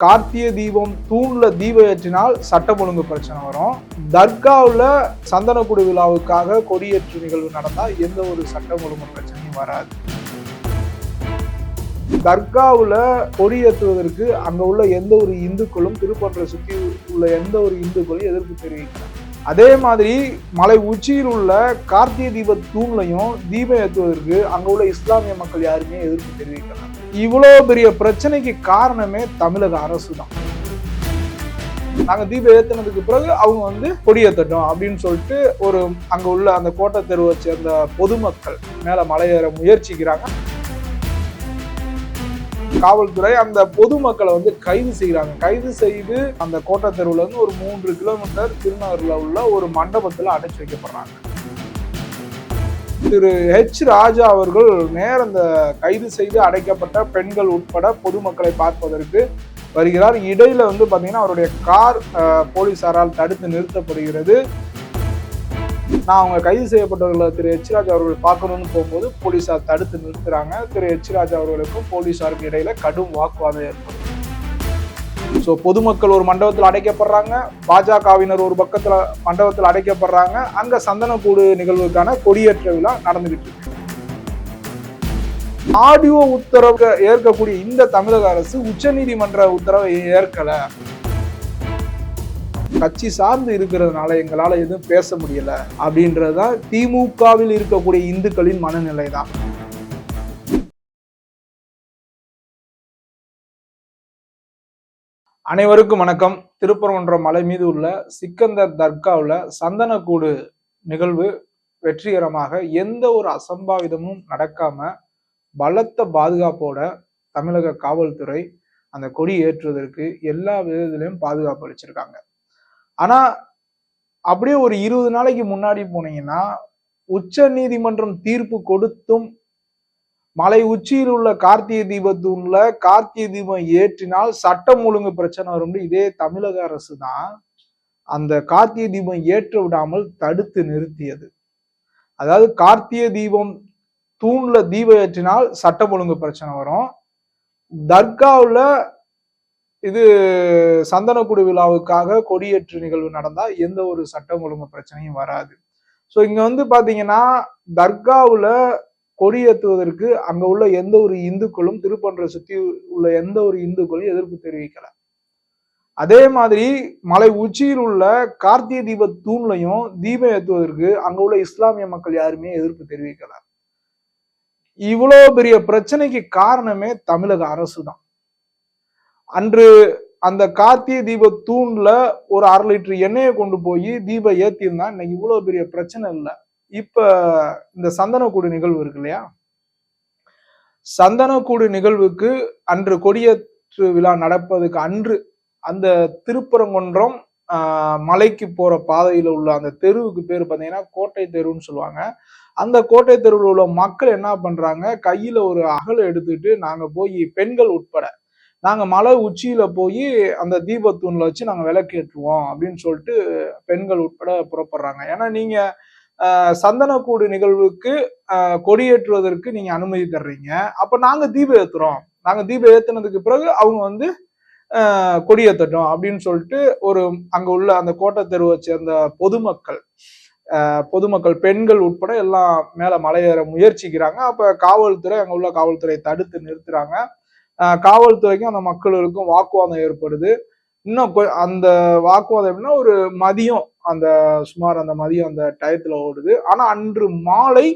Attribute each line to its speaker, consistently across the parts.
Speaker 1: கார்த்திகை தீபம் தூண்ல தீபம் ஏற்றினால் சட்டம் ஒழுங்கு பிரச்சனை வரும். தர்காவில் சந்தனக்குடி விழாவுக்காக கொடியேற்று நிகழ்வு நடந்தால் எந்த ஒரு சட்டம் ஒழுங்கு பிரச்சனையும் வராது. தர்காவில் கொடியேற்றுவதற்கு அங்கே உள்ள எந்த ஒரு இந்துக்களும் திருப்பன்ற சுற்றி உள்ள எந்த ஒரு இந்துக்களும் எதிர்ப்பு தெரிவிக்கிறாங்க அதே மாதிரி மலை உச்சியில் உள்ள கார்த்திகை தீப தூண்லையும் தீபம் ஏற்றுவதற்கு அங்கே உள்ள இஸ்லாமிய மக்கள் யாருமே எதிர்ப்பு தெரிவிக்கிறாங்க இவ்வளோ பெரிய பிரச்சனைக்கு காரணமே தமிழக அரசு தான் நாங்கள் தீபம் ஏற்றினதுக்கு பிறகு அவங்க வந்து கொடியேற்றட்டும் அப்படின்னு சொல்லிட்டு ஒரு அங்கே உள்ள அந்த கோட்டை தெருவை சேர்ந்த பொதுமக்கள் மேலே மலையேற முயற்சிக்கிறாங்க. காவல்துறை அந்த பொதுமக்களை வந்து கைது செய்கிறாங்க கைது செய்து அந்த கோட்டை தெருவில் இருந்து ஒரு மூன்று கிலோமீட்டர் திருநகரில் உள்ள ஒரு மண்டபத்தில் அடைச்சி வைக்கப்படுறாங்க. திரு ஹெச் ராஜா அவர்கள் நேர அந்த கைது செய்து அடைக்கப்பட்ட பெண்கள் உட்பட பொதுமக்களை பார்ப்பதற்கு வருகிறார். இடையில வந்து பார்த்தீங்கன்னா அவருடைய கார் போலீசாரால் தடுத்து நிறுத்தப்படுகிறது. நான் அவங்க கைது செய்யப்பட்டவர்களை திரு ஹெச் ராஜா அவர்கள் பார்க்கணும்னு போகும்போது போலீசார் தடுத்து நிறுத்துறாங்க. திரு ஹெச் ராஜா அவர்களுக்கும் போலீசாருக்கு இடையில கடும் வாக்குவாதம் ஏற்படும். ஸோ பொதுமக்கள் ஒரு மண்டபத்தில் அடைக்கப்படுறாங்க. பாஜகவினர் ஒரு பக்கத்தில் மண்டபத்தில் அடைக்கப்படுறாங்க. அங்கே சந்தனக்கூடு நிகழ்வுக்கான கொடியேற்ற விழா நடந்துகிட்டு இருக்கு. ஆடியோ உத்தரவு ஏற்கக்கூடிய இந்த தமிழக அரசு உச்சநீதிமன்ற உத்தரவை ஏற்கல. கட்சி சார்ந்து இருக்கிறதுனால எங்களால் எதுவும் பேச முடியல. அப்படின்றதுதான் திமுகவில் இருக்கக்கூடிய இந்துக்களின் மனநிலை தான் அனைவருக்கும் வணக்கம். திருப்பரங்குன்றம் மலை மீது உள்ள சிக்கந்தர் தர்காவில் சந்தனக்கூடு நிகழ்வு வெற்றிகரமாக எந்த ஒரு அசம்பாவிதமும் நடக்காம பலத்த பாதுகாப்போட தமிழக காவல்துறை அந்த கொடி ஏற்றுவதற்கு எல்லா விதத்திலையும் பாதுகாப்பு அளிச்சிருக்காங்க. ஆனா அப்படியே ஒரு இருபது நாளைக்கு முன்னாடி போனீங்கன்னா உச்ச நீதிமன்றம் தீர்ப்பு கொடுத்தும் மலை உச்சியில் உள்ள கார்த்திகை தீபத்தூண்ல கார்த்திகை தீபம் ஏற்றினால் சட்டம் ஒழுங்கு பிரச்சனை வரும் இதே தமிழக அரசு தான் அந்த கார்த்திகை தீபம் ஏற்ற விடாமல் தடுத்து நிறுத்தியது. அதாவது கார்த்திகை தீபம் தூண்ல தீபம் ஏற்றினால் சட்டம் ஒழுங்கு பிரச்சனை வரும். தர்காவில் இது சந்தனக்குடி விழாவுக்காக கொடியேற்று நிகழ்வு நடந்தால் எந்த ஒரு சட்டம் ஒழுங்கு பிரச்சனையும் வராது. ஸோ இங்க வந்து பாத்தீங்கன்னா தர்காவில் கொடியேற்றுவதற்கு அங்க உள்ள எந்த ஒரு இந்துக்களும் திருப்பன்ற சுத்தி உள்ள எந்த ஒரு இந்துக்களும் எதிர்ப்பு தெரிவிக்கல. அதே மாதிரி மலை உச்சியில் உள்ள கார்த்திகை தீப தூண்லையும் தீபம் ஏற்றுவதற்கு அங்க உள்ள இஸ்லாமிய மக்கள் யாருமே எதிர்ப்பு தெரிவிக்கல. இவ்வளோ பெரிய பிரச்சனைக்கு காரணமே தமிழக அரசு தான் அன்று அந்த கார்த்திகை தீப தூண்ல ஒரு அரை லிட்டர் எண்ணெயை கொண்டு போய் தீபம் ஏத்தியிருந்தா இன்னைக்கு இவ்வளவு பெரிய பிரச்சனை இல்லை. இப்போ இந்த சந்தனக்கூடு நிகழ்வு இருக்கு இல்லையா? சந்தனக்கூடு நிகழ்வுக்கு அன்று கொடியேற்று விழா நடப்பதுக்கு அன்று அந்த திருப்பரங்குன்றம் மலைக்கு போற பாதையில உள்ள அந்த தெருவுக்கு பேர் பார்த்தீங்கன்னா கோட்டை தெருவுன்னு சொல்லுவாங்க. அந்த கோட்டை தெருவில் உள்ள மக்கள் என்ன பண்றாங்க? கையில ஒரு அகலை எடுத்துட்டு நாங்க போய் பெண்கள் உட்பட நாங்க மலை உச்சியில போய் அந்த தீபத்தூண்ல வச்சு நாங்க விளக்கேற்றுவோம் அப்படின்னு சொல்லிட்டு பெண்கள் உட்பட புறப்படுறாங்க. ஏன்னா நீங்க சந்தனக்கூடு நிகழ்வுக்கு கொடியேற்றுவதற்கு நீங்க அனுமதி தர்றீங்க. அப்ப நாங்க தீபம் ஏத்துறோம். நாங்க தீபம் ஏத்துனதுக்கு பிறகு அவங்க வந்து கொடியேற்றட்டும் அப்படின்னு சொல்லிட்டு ஒரு அங்க உள்ள அந்த கோட்டை தெருவை சேர்ந்த பொதுமக்கள் பொதுமக்கள் பெண்கள் உட்பட எல்லாம் மேல மலையேற முயற்சிக்கிறாங்க. அப்ப காவல்துறை அங்க உள்ள காவல்துறை தடுத்து நிறுத்துறாங்க. காவல்துறைக்கும் அந்த மக்களுக்கும் வாக்குவாதம் ஏற்படுது. இன்னும் கொ- அந்த வாக்குவாதம் எப்படின்னா ஒரு மதியம் அந்த சுமார் அந்த மதியம் அந்த டயத்துல ஓடுது. ஆனா அன்று மாலை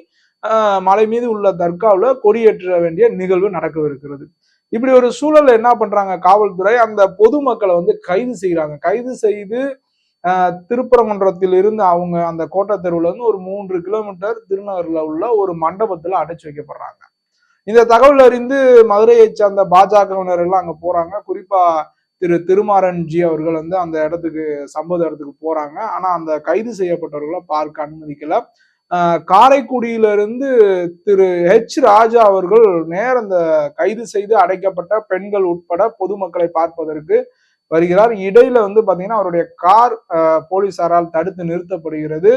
Speaker 1: மலை மீது உள்ள தர்காவில் கொடியேற்ற வேண்டிய நிகழ்வு நடக்கவிருக்கிறது. இப்படி ஒரு சூழல்ல என்ன பண்றாங்க காவல்துறை? அந்த பொதுமக்களை வந்து கைது செய்கிறாங்க கைது செய்து திருப்பரங்குன்றத்தில் இருந்து அவங்க அந்த கோட்டை தெருவுல இருந்து ஒரு மூன்று கிலோமீட்டர் திருநகர்ல உள்ள ஒரு மண்டபத்துல அடைச்சு வைக்கப்படுறாங்க. இந்த தகவல் அறிந்து மதுரையை சார்ந்த பாஜகவினர் எல்லாம் அங்க போறாங்க. குறிப்பா திரு திருமாறன்ஜி அவர்கள் வந்து அந்த இடத்துக்கு சம்பவ இடத்துக்கு போறாங்க. ஆனா அந்த கைது செய்யப்பட்டவர்களை பார்க்க அனுமதிக்கல. காரைக்குடியிலிருந்து திரு ஹெச் ராஜா அவர்கள் நேர அந்த கைது செய்து அடைக்கப்பட்ட பெண்கள் உட்பட பொதுமக்களை பார்ப்பதற்கு வருகிறார். இடையில வந்து பாத்தீங்கன்னா அவருடைய கார் போலீசாரால் தடுத்து நிறுத்தப்படுகிறது.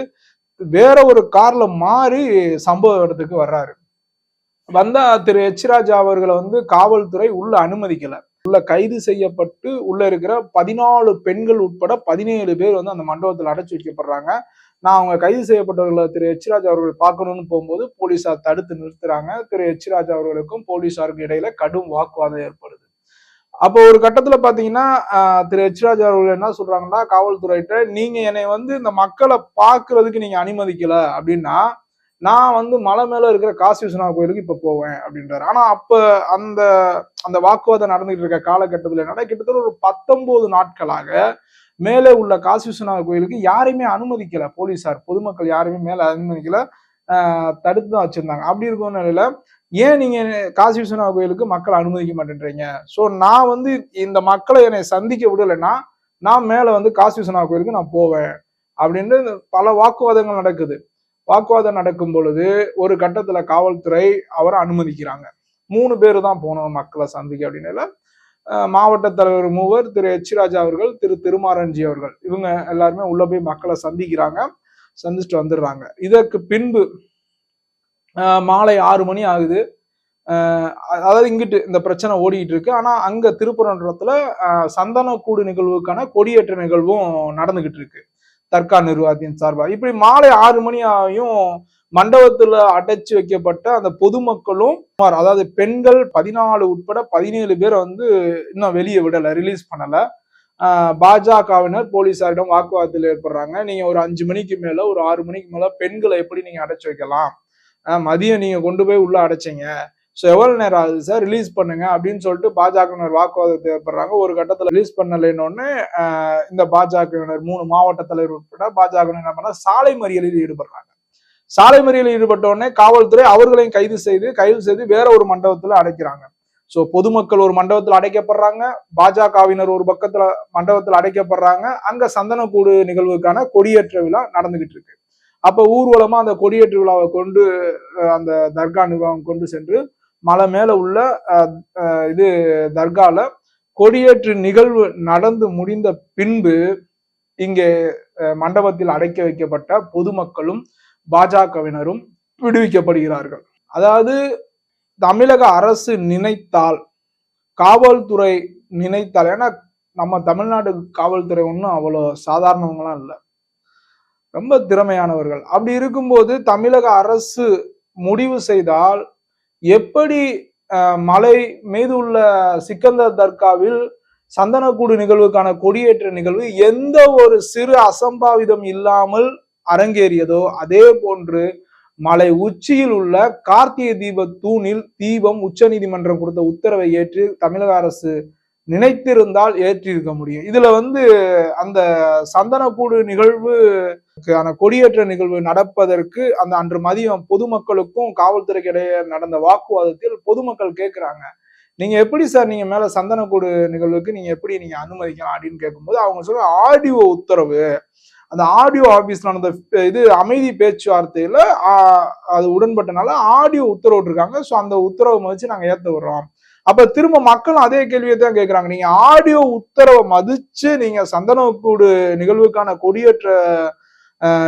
Speaker 1: வேற ஒரு கார்ல மாறி சம்பவ இடத்துக்கு வர்றாரு. வந்தா திரு ஹெச் ராஜா அவர்களை வந்து காவல்துறை உள்ள அனுமதிக்கல. உள்ள கைது செய்யப்பட்டு உள்ள இருக்கிற பதினாலு பெண்கள் உட்பட பதினேழு பேர் வந்து அந்த மண்டபத்தில் அடைச்சி வைக்கப்படுறாங்க. நான் அவங்க கைது செய்யப்பட்டவர்களை திரு எச்ராஜ் அவர்கள் பார்க்கணும்னு போகும்போது போலீசார் தடுத்து நிறுத்துறாங்க. திரு எச்ராஜ் அவர்களுக்கும் போலீசாருக்கு இடையில கடும் வாக்குவாதம் ஏற்படுது. அப்போ ஒரு கட்டத்துல பாத்தீங்கன்னா திரு எச்ராஜ் அவர்கள் என்ன சொல்றாங்கன்னா காவல்துறையிட்ட நீங்க என்னை வந்து இந்த மக்களை பாக்குறதுக்கு நீங்க அனுமதிக்கல அப்படின்னா நான் வந்து மலை மேல இருக்கிற காசி விஸ்வநாத கோயிலுக்கு இப்ப போவேன் அப்படின்றாரு. ஆனா அப்ப அந்த அந்த வாக்குவாதம் நடந்துகிட்டு இருக்க காலகட்டத்துல என்னன்னா கிட்டத்தட்ட ஒரு பத்தொன்பது நாட்களாக மேலே உள்ள காசி விஸ்வநாத கோயிலுக்கு யாரையுமே அனுமதிக்கல போலீசார். பொதுமக்கள் யாருமே மேல அனுமதிக்கல. தடுத்து தான் வச்சிருந்தாங்க. அப்படி இருக்கும் நிலையில ஏன் நீங்க காசி விஸ்வநாத கோயிலுக்கு மக்கள் அனுமதிக்க மாட்டேன்றீங்க? சோ நான் வந்து இந்த மக்களை என்னை சந்திக்க விடலைன்னா நான் மேல வந்து காசி விஸ்வநாத கோயிலுக்கு நான் போவேன் அப்படின்னு பல வாக்குவாதங்கள் நடக்குது. வாக்குவாதம் நடக்கும் பொழுது ஒரு கட்டத்துல காவல்துறை அவரை அனுமதிக்கிறாங்க. மூணு பேர் தான் போனோம் மக்களை சந்திக்க அப்படின்னு மாவட்ட தலைவர் மூவர் திரு எச் ராஜா அவர்கள் திரு திருமாரஞ்சி அவர்கள். இவங்க எல்லாருமே உள்ள போய் மக்களை சந்திக்கிறாங்க. சந்திச்சுட்டு வந்துடுறாங்க. இதற்கு பின்பு மாலை ஆறு மணி ஆகுது. அதாவது இங்கிட்டு இந்த பிரச்சனை ஓடிக்கிட்டு இருக்கு. ஆனா அங்க திருப்பரன்றத்துல சந்தனக்கூடு நிகழ்வுக்கான கொடியேற்ற நிகழ்வும் நடந்துகிட்டு இருக்கு. தர்கா நிர்வாகத்தின் சார்பாக. இப்படி மாலை ஆறு மணி ஆகியும் மண்டபத்துல அடைச்சு வைக்கப்பட்ட அந்த பொதுமக்களும் அதாவது பெண்கள் பதினாலு உட்பட பதினேழு பேரை வந்து இன்னும் வெளியே விடலை ரிலீஸ் பண்ணலை. பாஜகவினர் போலீசாரிடம் வாக்குவாதத்தில் ஏற்படுறாங்க. நீங்க ஒரு அஞ்சு மணிக்கு மேல ஒரு ஆறு மணிக்கு மேல பெண்களை எப்படி நீங்க அடைச்சு வைக்கலாம்? மதியம் நீங்க கொண்டு போய் உள்ள அடைச்சீங்க. ஸோ எவ்வளோ நேரம் ஆகுது சார் ரிலீஸ் பண்ணுங்க அப்படின்னு சொல்லிட்டு பாஜகவினர் வாக்குவாதத்தை ஏற்படுறாங்க. ஒரு கட்டத்தில் ரிலீஸ் பண்ணலைன்னு இந்த பாஜகவினர் மூணு மாவட்ட தலைவர் உட்பட பாஜகவினர் என்ன பண்ணா சாலை மறியலில் ஈடுபடுறாங்க. சாலை மறியலில் ஈடுபட்ட உடனே காவல்துறை அவர்களையும் கைது செய்து கைது செய்து வேற ஒரு மண்டபத்தில் அடைக்கிறாங்க. ஸோ பொதுமக்கள் ஒரு மண்டபத்தில் அடைக்கப்படுறாங்க. பாஜகவினர் ஒரு பக்கத்தில் மண்டபத்தில் அடைக்கப்படுறாங்க. அங்கே சந்தனக்கூடு நிகழ்வுக்கான கொடியேற்ற விழா நடந்துகிட்டு இருக்கு. அப்போ ஊர்வலமாக அந்த கொடியேற்ற விழாவை கொண்டு அந்த தர்கா நிர்வாகம் கொண்டு சென்று மலை மேல உள்ள இது தர்கால கொடியேற்று நிகழ்வு நடந்து முடிந்த பின்பு இங்கே மண்டபத்தில் அடைக்க வைக்கப்பட்ட பொதுமக்களும் பாஜகவினரும் விடுவிக்கப்படுகிறார்கள். அதாவது தமிழக அரசு நினைத்தால் காவல்துறை நினைத்தால் ஏன்னா நம்ம தமிழ்நாடு காவல்துறை ஒன்றும் அவ்வளோ சாதாரணவங்களாம் இல்லை. ரொம்ப திறமையானவர்கள். அப்படி இருக்கும்போது தமிழக அரசு முடிவு செய்தால் எப்படி அஹ், மலை மீது உள்ள சிக்கந்தர் தர்காவில் சந்தனக்கூடு நிகழ்வுக்கான கொடியேற்ற நிகழ்வு எந்த ஒரு சிறு அசம்பாவிதம் இல்லாமல் அரங்கேறியதோ அதே போன்று மலை உச்சியில் உள்ள கார்த்திகை தீப தூணில் தீபம் உச்ச நீதிமன்றம் கொடுத்த உத்தரவை ஏற்று தமிழக அரசு நினைத்திருந்தால் ஏற்றிருக்க முடியும். இதுல வந்து அந்த சந்தனக்கூடு நிகழ்வுக்கான கொடியேற்ற நிகழ்வு நடப்பதற்கு அந்த அன்று மதியம் பொதுமக்களுக்கும் காவல்துறைக்கு இடையே நடந்த வாக்குவாதத்தில் பொதுமக்கள் கேட்கிறாங்க நீங்க எப்படி சார் நீங்க மேல சந்தனக்கூடு நிகழ்வுக்கு நீங்க எப்படி நீங்க அனுமதிக்கலாம் அப்படின்னு கேட்கும்போது அவங்க சொல்ற ஆடியோ உத்தரவு அந்த ஆடியோ ஆபீஸ் நடந்த இது அமைதி பேச்சுவார்த்தையில அது உடன்பட்டனால ஆடியோ உத்தரவு இருக்காங்க ஸோ அந்த உத்தரவை வச்சு நாங்க ஏற்ற விடுறோம் அப்ப திரும்ப மக்களும் அதே கேள்வியை தான் கேட்கறாங்க நீங்க ஆடியோ உத்தரவை மதிச்சு நீங்க சந்தனக்கூடு நிகழ்வுக்கான கொடியேற்ற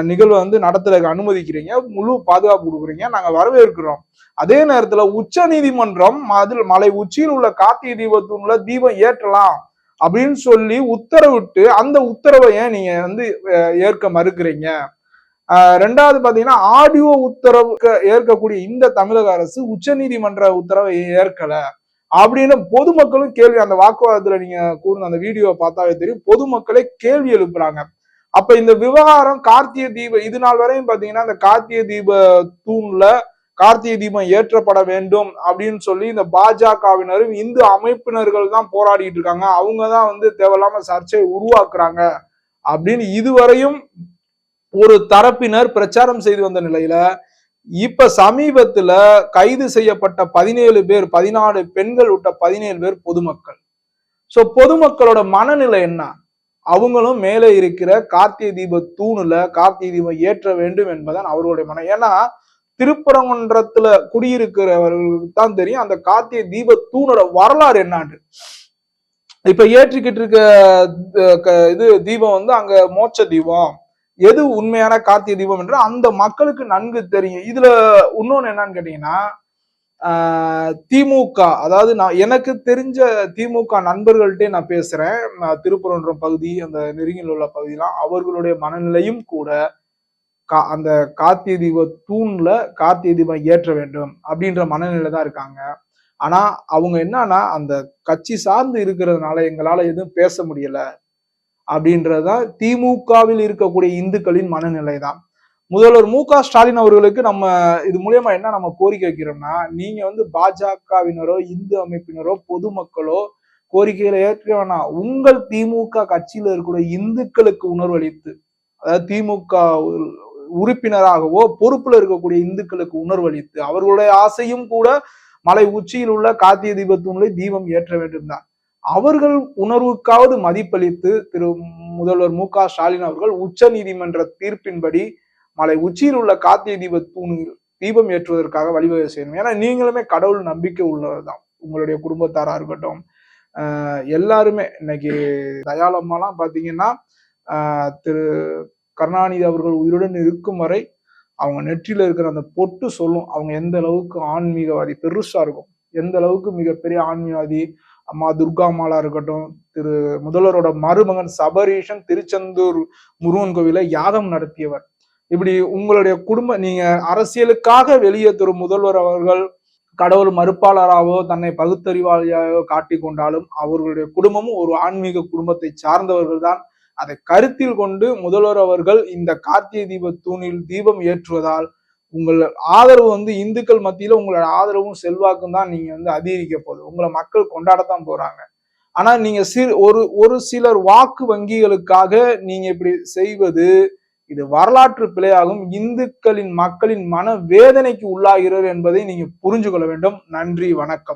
Speaker 1: நிகழ்வை வந்து நடத்துறதுக்கு அனுமதிக்கிறீங்க. முழு பாதுகாப்பு கொடுக்குறீங்க. நாங்க வரவேற்கிறோம். அதே நேரத்துல உச்ச நீதிமன்றம் அதில் மலை உச்சியில் உள்ள கார்த்திகை தீபத்தூண்ல தீபம் ஏற்றலாம் அப்படின்னு சொல்லி உத்தரவிட்டு அந்த உத்தரவை ஏன் நீங்க வந்து ஏற்க மறுக்கிறீங்க? ரெண்டாவது பாத்தீங்கன்னா ஆடியோ உத்தரவு ஏற்கக்கூடிய இந்த தமிழக அரசு உச்ச நீதிமன்ற உத்தரவை ஏற்கல. அப்படின்னு பொதுமக்களும் கேள்வி அந்த வாக்குவாதத்துல நீங்க கூர்ந்த அந்த வீடியோவை பார்த்தாவே தெரியும். பொதுமக்களே கேள்வி எழுப்புறாங்க. அப்ப இந்த விவகாரம் கார்த்திகை தீப இது நாள் வரையும் பாத்தீங்கன்னா இந்த கார்த்திகை தீப தூண்ல கார்த்திகை தீபம் ஏற்றப்பட வேண்டும் அப்படின்னு சொல்லி இந்த பாஜகவினரும் இந்து அமைப்பினர்கள் தான் போராடிட்டு இருக்காங்க. அவங்க தான் வந்து தேவையில்லாம சர்ச்சையை உருவாக்குறாங்க அப்படின்னு இதுவரையும் ஒரு தரப்பினர் பிரச்சாரம் செய்து வந்த நிலையில இப்ப சமீபத்துல கைது செய்யப்பட்ட பதினேழு பேர் பதினாலு பெண்கள் உட்ட பதினேழு பேர் பொதுமக்கள். ஸோ பொதுமக்களோட மனநிலை என்ன? அவங்களும் மேலே இருக்கிற கார்த்திகை தீப தூணுல கார்த்திகை தீபம் ஏற்ற வேண்டும் என்பதான் அவர்களுடைய மனம் ஏன்னா திருப்பரங்குன்றத்துல குடியிருக்கிறவர்களுக்கு தான் தெரியும் அந்த கார்த்திகை தீப தூணோட வரலாறு என்னான்னு இப்ப ஏற்றிக்கிட்டு இருக்க இது தீபம் வந்து அங்க மோட்ச தீபம். எது உண்மையான கார்த்திகை தீபம் என்று அந்த மக்களுக்கு நன்கு தெரியும். இதுல இன்னொன்னு என்னன்னு கேட்டீங்கன்னா திமுக அதாவது நான் எனக்கு தெரிஞ்ச திமுக நண்பர்கள்ட்டே நான் பேசுறேன். நான் பகுதி அந்த நெருங்கில் உள்ள பகுதியெல்லாம் அவர்களுடைய மனநிலையும் கூட கா- அந்த கார்த்திகை தீப தூண்ல கார்த்திகை தீபம் ஏற்ற வேண்டும் அப்படின்ற மனநிலை தான் இருக்காங்க. ஆனா அவங்க என்னன்னா அந்த கட்சி சார்ந்து இருக்கிறதுனால எங்களால எதுவும் பேச முடியல. அப்படின்றதா திமுகவில் இருக்கக்கூடிய இந்துக்களின் மனநிலை தான் முதல்வர் மு க ஸ்டாலின் அவர்களுக்கு நம்ம இது மூலியமா என்ன நம்ம கோரிக்கை வைக்கிறோம்னா நீங்க வந்து பாஜகவினரோ இந்து அமைப்பினரோ பொதுமக்களோ கோரிக்கைகளை ஏற்க வேணாம். உங்கள் திமுக கட்சியில இருக்கக்கூடிய இந்துக்களுக்கு உணர்வளித்து அதாவது திமுக உறுப்பினராகவோ பொறுப்புல இருக்கக்கூடிய இந்துக்களுக்கு உணர்வளித்து அவர்களுடைய ஆசையும் கூட மலை உச்சியில் உள்ள கார்த்திகை தீபத்தூணிலே தீபம் ஏற்ற வேண்டும் தான் அவர்கள் உணர்வுக்காவது மதிப்பளித்து திரு முதல்வர் மு க ஸ்டாலின் அவர்கள் உச்ச நீதிமன்ற தீர்ப்பின்படி மலை உச்சியில் உள்ள காத்திய தீப தூணில் தீபம் ஏற்றுவதற்காக வழிவகை செய்யணும். ஏன்னா நீங்களுமே கடவுள் நம்பிக்கை உள்ளதுதான் உங்களுடைய குடும்பத்தாரா இருக்கட்டும் ஆஹ் எல்லாருமே இன்னைக்கு தயாளம்மாலாம் பாத்தீங்கன்னா ஆஹ் திரு கருணாநிதி அவர்கள் உயிருடன் இருக்கும் வரை அவங்க நெற்றியில இருக்கிற அந்த பொட்டு சொல்லும். அவங்க எந்த அளவுக்கு ஆன்மீகவாதி பெருசா இருக்கும். எந்த அளவுக்கு மிகப்பெரிய ஆன்மீகவாதி அம்மா துர்கா அம்மாளா இருக்கட்டும் திரு முதல்வரோட மருமகன் சபரீஷன் திருச்செந்தூர் முருகன் கோவில யாகம் நடத்தியவர். இப்படி உங்களுடைய குடும்ப நீங்க அரசியலுக்காக வெளியே தரும் முதல்வர் அவர்கள் கடவுள் மறுப்பாளராகவோ தன்னை பகுத்தறிவாளியாகவோ காட்டி கொண்டாலும் அவர்களுடைய குடும்பமும் ஒரு ஆன்மீக குடும்பத்தை சார்ந்தவர்கள் தான். அதை கருத்தில் கொண்டு முதல்வர் அவர்கள் இந்த கார்த்திகை தீப தூணில் தீபம் ஏற்றுவதால் உங்கள் ஆதரவு வந்து இந்துக்கள் மத்தியில உங்களோட ஆதரவும் செல்வாக்கும் தான் நீங்க வந்து அதிகரிக்க போகுது. உங்களை மக்கள் கொண்டாடத்தான் போறாங்க. ஆனா நீங்க சிறு ஒரு ஒரு சிலர் வாக்கு வங்கிகளுக்காக நீங்க இப்படி செய்வது இது வரலாற்று பிழையாகும். இந்துக்களின் மக்களின் மன வேதனைக்கு உள்ளாகிறது என்பதை நீங்க புரிஞ்சு கொள்ள வேண்டும். நன்றி வணக்கம்.